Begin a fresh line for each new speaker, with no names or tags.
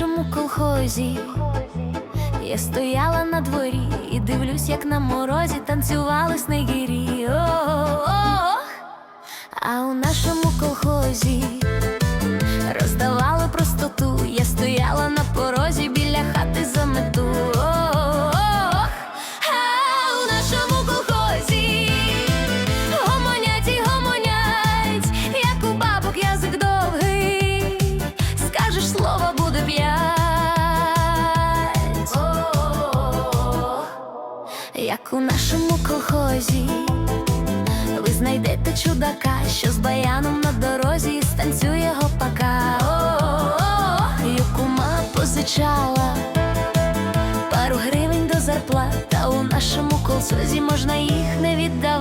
нашому колхозі. Я стояла на дворі і дивлюсь, як на морозі танцювали снегирі. Як у нашому колхозі ви знайдете чудака, що з баяном на дорозі станцює гопака. Яку ма позичала пару гривень до зарплат, Та у нашому колхозі можна їх не віддавати.